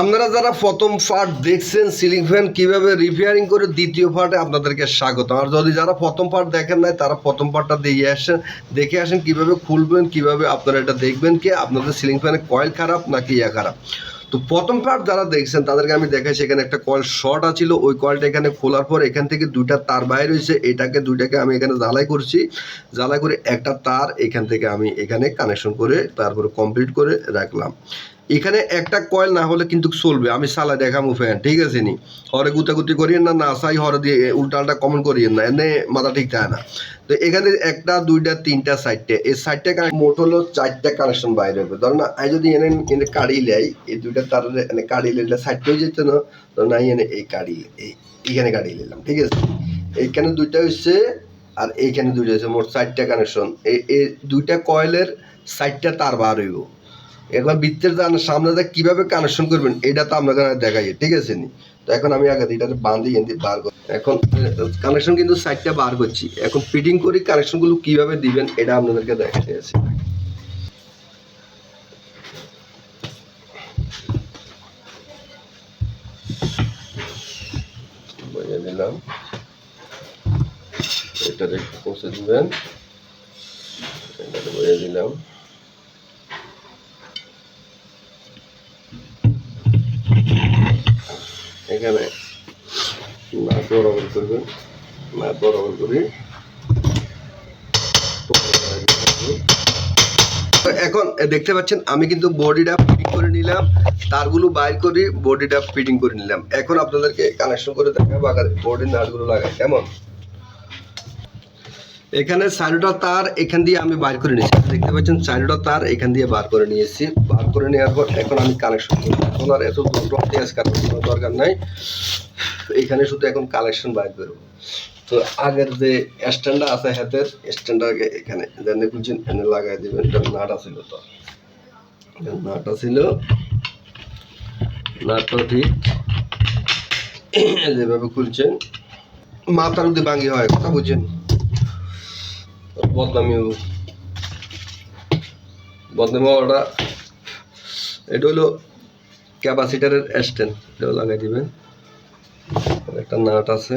আপনারা যারা প্রথম পার্ট দেখছেন সিলিং ফ্যান কীভাবে রিপেয়ারিং করে দ্বিতীয় পার্টে আপনাদেরকে স্বাগত। আর যদি যারা প্রথম পার্ট দেখেন নাই, তারা প্রথম পার্টটা দিয়ে আসেন, দেখে আসেন কীভাবে খুলবেন, কীভাবে আপনারা এটা দেখবেন কি? আপনাদের সিলিং ফ্যানে কয়েল খারাপ নাকি ইয়া খারাপ? তো প্রথম পার্ট যারা দেখছেন, তাদেরকে আমি দেখাই সেখানে একটা কয়েল শর্ট আছিল। ওই কয়েলটা এখানে খোলার পর এখান থেকে দুইটা তার বাইর হয়েছে। এটাকে, দুইটাকে আমি এখানে জ্বালাই করছি। জ্বালাই করে একটা তার এখান থেকে আমি এখানে কানেকশন করে তারপরে কমপ্লিট করে রাখলাম। এখানে একটা কয়েল না হলে কিন্তু চলবে। আমি সালা দেখামু ফ্যান, ঠিক আছে নি? হরে গুতাগুতি করিয়েন না না সাই হরে দিয়ে উল্টালটা কমন করিয়েন না, এনে মাথা ঠিক থাকে না। তো এখানে একটা, দুইটা, তিনটা, চারটে, এই চারটে মোট হলো চারটা কানেকশন বাইরে হবে। ধর না আমি যদি এনে এনে কাড়ি লাই এই দুইটা তার এনে কাড়ি চারটে হয়ে যেত না তো নাই এনে এই কাড়ি, এই, এইখানে কাড়ি নিলাম ঠিক আছে? এইখানে দুইটা হচ্ছে আর এইখানে দুইটা হচ্ছে মোট চারটা কানেকশন এই দুইটা কয়েলের চারটা তার বার হইব। এখন বৃত্তের সামনে যা কীভাবে কানেকশন করবেন, এটা তো আপনাকে দেখাই ঠিক আছে নি? তো এখন আমি আগে এটা বান্ধি এনে বার করি এখন কানেকশন কিন্তু সাইডটা বার করছি। এখন ফিটিং করি কানেকশনগুলো কীভাবে দিবেন, এটা আপনাদেরকে দেখাতে আছে দিলাম এটাতে পৌঁছে দিবেন। এটাতে বুঝে দিলাম এখানে এখন দেখতে পাচ্ছেন, আমি কিন্তু বডিটা ফিটিং করে নিলাম, তারগুলো বাইর করে বডিটা ফিটিং করে নিলাম। এখন আপনাদেরকে কানেকশন করে দেখাবো বডির নাটগুলো লাগাই, কেমন? এখানে চারোটা তার, এখান দিয়ে আমি বার করে নিয়েছি। দেখতে পাচ্ছেন চারোটা তার, এখান দিয়ে বার করে নিয়েছি। বার করে নেওয়ার পর এখন আমি কানেকশন এখন আর এত পেঁয়াজ কাটার কোনো দরকার নাই। এখানে শুধু এখন কালেকশন বার করব। তো আগের যে স্ট্যান্ডটা আছে হাতের, স্ট্যান্ডটাকে এখানে জানে খুলছেন এনে লাগাই দেবেন, এটা নাটা ছিল তো। নাটা ছিল। নাটটা ঠিক। যেভাবে খুলছেন। মাথার যদি ভাঙি হয়, কথা বুঝছেন বদনামি হব। বদনামি হওয়াটা, এটা হলো ক্যাপাসিটারের স্ট্যান্ড এটাও লাগাই দিবেন। একটা নাট আছে।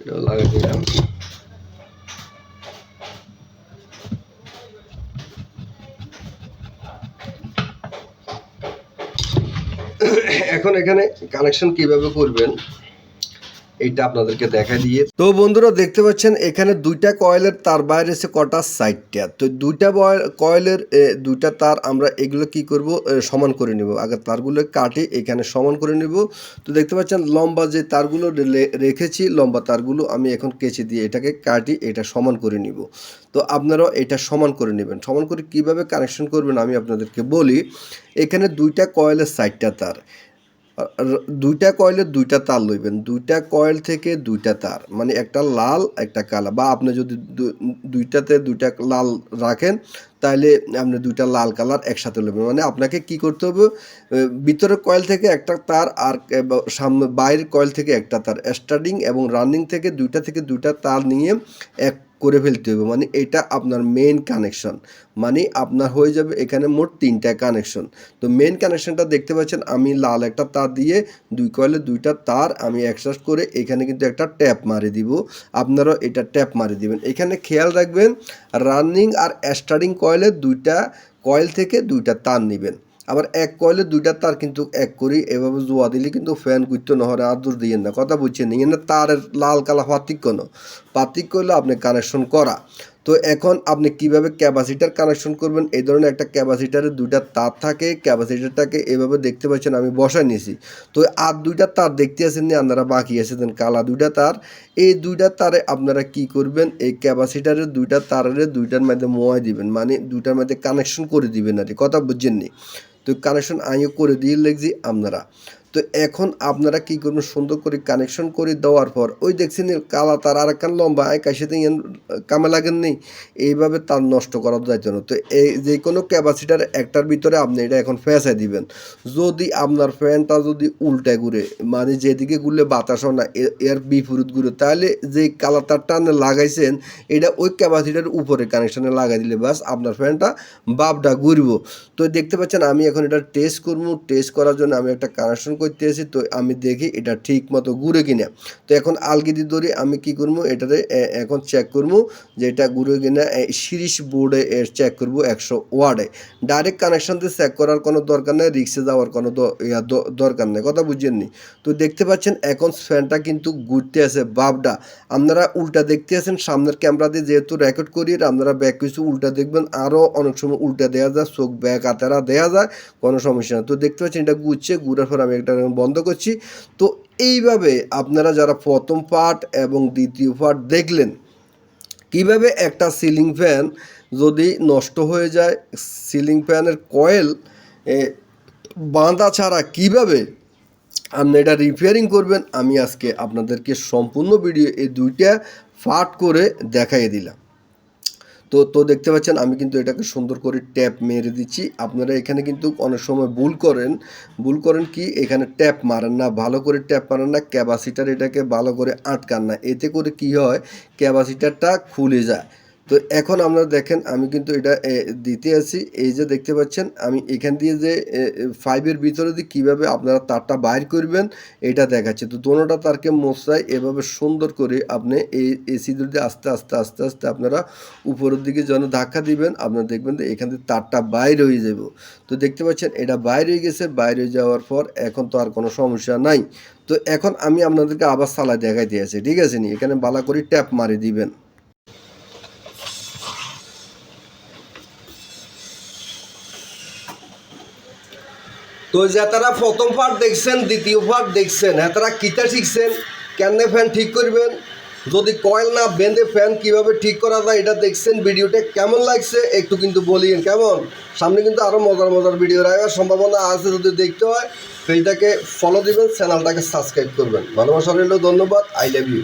এটাও লাগাই দিলাম। এখন এখানে কানেকশন কীভাবে করবেন? এইটা আপনাদেরকে দেখা দিয়ে তো বন্ধুরা দেখতে পাচ্ছেন, এখানে দুইটা কয়েলের তার বাইরে এসে কটা সাইডটা তো দুইটা কয়েলের দুইটা তার আমরা এগুলো কি করব সমান করে নিব। আগে তারগুলো কাটি, এখানে সমান করে নিব। তো দেখতে পাচ্ছেন, লম্বা যে তারগুলো রেখেছি, লম্বা তারগুলো আমি এখন কেচে দিয়ে এটাকে কাটি, এটা সমান করে নিব। তো আপনারাও এটা সমান করে নেবেন। সমান করে কীভাবে কানেকশন করবেন আমি আপনাদেরকে বলি। এখানে দুইটা কয়েলের সাইডটা তার। দুইটা কয়েলের দুইটা তার লইবেন। দুইটা কয়েল থেকে দুইটা তার। মানে একটা লাল, একটা কালা। বা আপনি যদি দুইটাতে দুইটা লাল রাখেন তাহলে আপনি দুইটা লাল কালার একসাথে লইবেন মানে আপনাকে কি করতে হবে ভিতরের কয়েল থেকে একটা তার আর সামনে বাইরের কয়েল থেকে একটা তার। স্টার্টিং এবং রানিং থেকে দুইটা থেকে দুইটা তার নিয়ে এক করে ফেলতে হবে। মানে এটা আপনার মেন কানেকশন মানে আপনার হয়ে যাবে এখানে মোট তিনটা কানেকশন তো মেন কানেকশনটা দেখতে পাচ্ছেন, আমি লাল একটা তার দিয়ে দুই কয়েলে দুইটা তার আমি অ্যাডজাস্ট করে এখানে কিন্তু একটা ট্যাপ মারি দিব। আপনারাও এটা ট্যাপ মারি দিবেন। এখানে খেয়াল রাখবেন রানিং আর স্টার্টিং কয়েলে দুইটা কয়েল থেকে দুইটা তার নেবেন। আবার এক কয়েলে দুইটা তার কিন্তু এক করি, এভাবে জোয়া দিলে কিন্তু ফ্যান গুইতে নহরে আদর দিয়ে না। কথা বুঝছেন? না তারের লাল কালা পাতিক্য না পাতিক্য হলো আপনি কানেকশন করা। তো এখন আপনি কীভাবে ক্যাপাসিটার কানেকশন করবেন? এই ধরনের একটা ক্যাপাসিটারের দুইটা তার থাকে, ক্যাপাসিটারটাকে এভাবে দেখতে পাচ্ছেন আমি বসাই নিয়েছি। তো আর দুইটা তার দেখতে আছেন নি, আপনারা বাকি আছেন কালা দুইটা তার। এই দুইটা তারে আপনারা কি করবেন? এই ক্যাপাসিটারের দুইটা তারের দুইটার মধ্যে মোয়াই দিবেন মানে দুইটার মধ্যে কানেকশন করে দিবেন আর কথা বুঝছেন নি? তো কানেকশন আমিও করে দিয়ে লেগছি আপনারা। তো এখন আপনারা কি করবেন? সুন্দর করে কানেকশন করে দেওয়ার পর, ওই দেখছেন কালা তার আর একখান লম্বা কাশিতে কামে লাগেন নেই, এইভাবে তার নষ্ট করা যাইতো না তো এই যে কোনো ক্যাপাসিটার একটার ভিতরে আপনি এটা এখন ফেঁসাই দিবেন। যদি আপনার ফ্যানটা যদি উল্টা ঘুরে মানে যেদিকে ঘুরলে বাতাস হয় না এর বিপরীত ঘুরে, তাহলে যে কালার তারটা আপনি লাগাইছেন, এটা ওই ক্যাপাসিটার উপরে কানেকশানে লাগাই দিলে বাস আপনার ফ্যানটা বাপটা ঘুরব। তো দেখতে পাচ্ছেন, আমি এখন এটা টেস্ট করব। টেস্ট করার জন্য আমি একটা কানেকশন করতে এসেছি তো আমি দেখি এটা ঠিক মতো ঘুরে কিনা। তো এখন আলগিদি ধরে আমি কি করব, এটাতে এখন চেক করব যে এটা ঘুরে কিনা সিরিজ বোর্ডে চেক করব একশো ওয়ার্ডে। ডাইরেক্ট কানেকশন দিয়ে চেক করার কোনো দরকার নেই রিক্সে যাওয়ার কোনো দরকার নেই, কথা বুঝছেননি তো দেখতে পাচ্ছেন এখন ফ্যানটা কিন্তু ঘুরতে আছে বাপটা আপনারা উল্টা দেখতে আছেন, সামনের ক্যামেরা দিয়ে যেহেতু রেকর্ড করি, আপনারা ব্যাক কিছু উল্টা দেখবেন আরও অনেক সময় উল্টা দেওয়া যায়, চোখ ব্যাক আতারা দেওয়া যায়, কোনো সমস্যা না তো দেখতে পাচ্ছেন এটা ঘুরছে, ঘুরার পর আমি একটা এখন বন্ধ করছি। তো এইভাবে আপনারা যারা প্রথম পার্ট এবং দ্বিতীয় পার্ট দেখলেন, কীভাবে একটা সিলিং ফ্যান যদি নষ্ট হয়ে যায় সিলিং ফ্যানের কয়েল বাঁধা ছাড়া কীভাবে আপনি এটা রিপেয়ারিং করবেন, আমি আজকে আপনাদেরকে সম্পূর্ণ ভিডিও এই দুইটা ফাট করে দেখাই দিলাম। তো তো দেখতে পাচ্ছেন আমি কিন্তু এটাকে সুন্দর করে ট্যাপ মেরে দিচ্ছি। আপনারা এখানে কিন্তু অনেক সময় ভুল করেন। ভুল করেন কি? এখানে ট্যাপ মারেন না, ভালো করে ট্যাপ মারেন না, ক্যাপাসিটার এটাকে ভালো করে আটকান না। এতে করে কি হয়? ক্যাপাসিটারটা খুলে যায়। তো এখন আপনারা দেখেন, আমি কিন্তু এটা দিতে আছি। এই যে দেখতে পাচ্ছেন, আমি এখান দিয়ে যে ফাইভের ভিতরে দিয়ে কীভাবে আপনারা তারটা বাইর করবেন, এটা দেখাচ্ছে। তো দোনোটা তারকে মশাই এভাবে সুন্দর করে আপনি এই এসি দিয়ে আস্তে আস্তে আস্তে আস্তে আপনারা উপরের দিকে যেন ধাক্কা দিবেন, আপনারা দেখবেন যে এখান থেকে তারটা বাইর হয়ে যাব। তো দেখতে পাচ্ছেন, এটা বাইর হয়ে গেছে, বাইরে হয়ে যাওয়ার পর এখন তো আর কোনো সমস্যা নাই। তো এখন আমি আপনাদেরকে আবার সালা দেখাই দিয়েছি ঠিক আছে নি? এখানে বালা করে ট্যাপ মারি দিবেন। তো যারা প্রথম পার্ট দেখছেন, দ্বিতীয় পার্ট দেখছেন হ্যাঁ তারা কিতা শিখছেন, কেমনে ফ্যান ঠিক করবেন, যদি কয়েল না বেঁধে ফ্যান কীভাবে ঠিক করা যায়, এটা দেখছেন, ভিডিওটা কেমন লাগছে, একটু কিন্তু বলিয়েন, কেমন? সামনে কিন্তু আরও মজার মজার ভিডিও রাখার সম্ভাবনা আছে, যদি দেখতে হয় পেজটাকে ফলো দিবেন চ্যানেলটাকে সাবস্ক্রাইব করবেন। ভালোবাসা রইল, ধন্যবাদ আই লাভ ইউ